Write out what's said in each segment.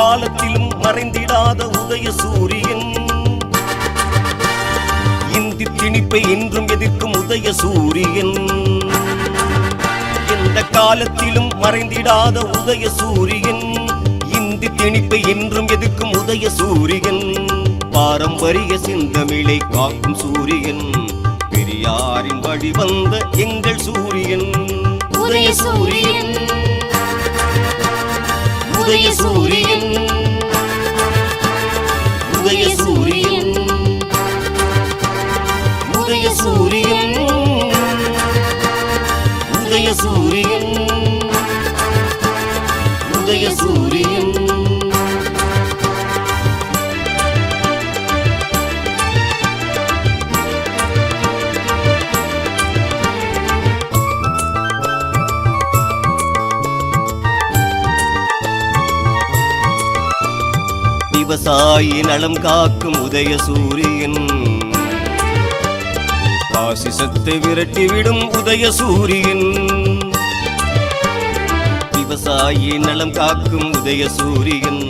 காலத்திலும் மறைந்திடாத உதய சூரியன். இந்தி திணிப்பை இன்றும் எதிர்க்கும் உதய சூரியன். எந்த காலத்திலும் மறைந்திடாத உதய சூரியன். இந்தி திணிப்பை என்றும் எதிர்க்கும் உதய சூரியன். பாரம்பரிய சிந்தமிழை காக்கும் சூரியன். பெரியாரின் வழிவந்த எங்கள் சூரியன். உதய சூரியன். உதய சூரியன். உதய சூரியன். உதய சூரியன். உதய சூரியன். உதய சூரியன். விவசாயி நலம் காக்கும் உதய சூரியன். பாசிசத்தை விரட்டிவிடும் உதய சூரியன். விவசாயி நலம் காக்கும் உதய சூரியன்.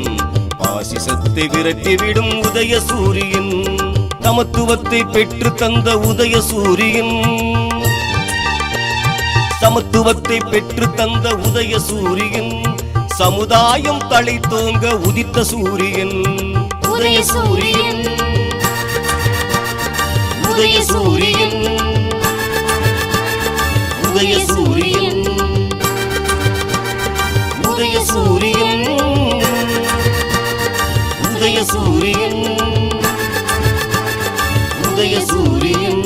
பாசிசத்தை விரட்டிவிடும் உதய சூரியன். சமத்துவத்தை பெற்று தந்த உதய சூரியன். சமத்துவத்தை பெற்று தந்த உதய சூரியன். சமுதாயம் தலை தூங்க உதித்த சூரியன். உதய சூரியன். உதய சூரியன். உதய சூரியன். உதய சூரியன். உதய சூரியன். உதய சூரியன்.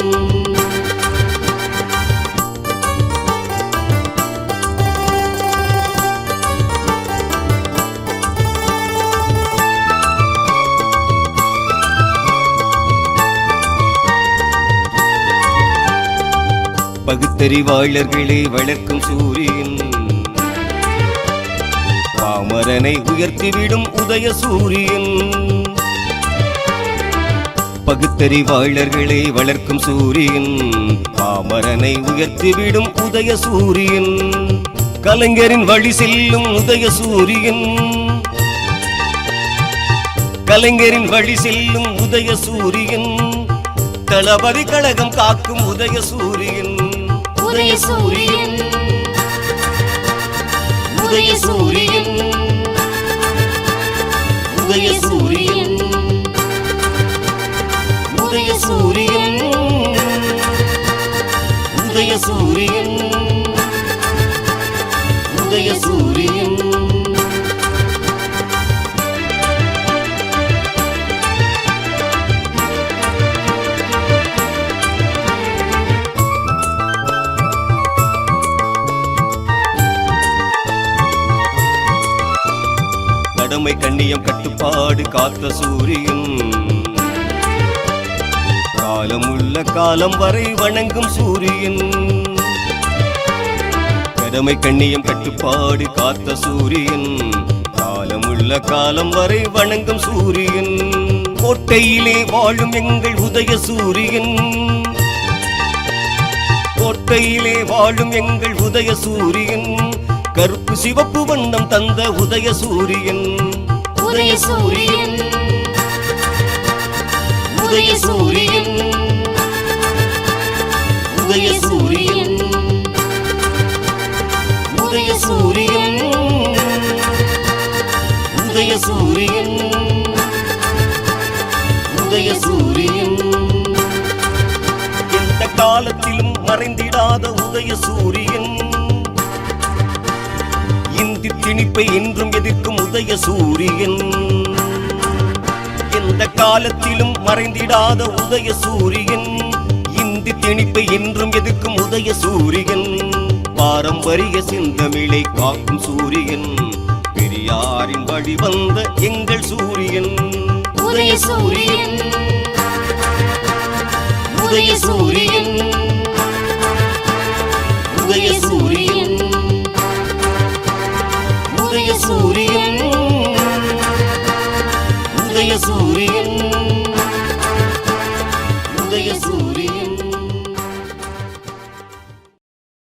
பகுத்தறிவாளர்களை வளர்க்கும் சூரியன். பாமரனை உயர்த்திவிடும் உதய சூரியன். பகுத்தறிவாளர்களை வளர்க்கும் சூரியன். பாமரனை உயர்த்திவிடும் உதய சூரியன். கலைஞரின் வழி செல்லும் உதய சூரியன். கலைஞரின் வழி செல்லும் உதய சூரியன். தளபதி கழகம் காக்கும் உதய சூரியன். உதய சூரியன். உதய சூரியன். உதய சூரியன். உதய சூரியன். கடமை கண்ணியம் கட்டுப்பாடு காத்த சூரியன். காலம் உள்ள காலம் வரை வணங்கும் சூரியன். கடமை கண்ணியம் கட்டுப்பாடு காத்த சூரியன். காலம் உள்ள காலம் வரை வணங்கும் சூரியன். கோட்டையிலே வாழும் எங்கள் உதய சூரியன். கோட்டையிலே வாழும் எங்கள் உதய சூரியன். கருப்பு சிவப்பு வண்ணம் தந்த உதய சூரியன். உதய சூரியன். உதய சூரியன். உதய சூரியன். உதய சூரியன். உதய சூரியன். உதய சூரியன். எந்த காலத்திலும் மறைந்திடாத உதய சூரியன். இந்தி திணிப்பை என்றும் எதிர்க்கும் உதய சூரியன். எந்த காலத்திலும் மறைந்திடாத உதய சூரியன். இந்தி திணிப்பை என்றும் எதிர்க்கும் உதய சூரியன். பாரம்பரிய சிந்தமிழை காக்கும் சூரியன். பெரியாரின் வழிவந்த எங்கள் சூரியன். உதய சூரியன். உதய சூரியன். உதய சூரியன். சூரியன்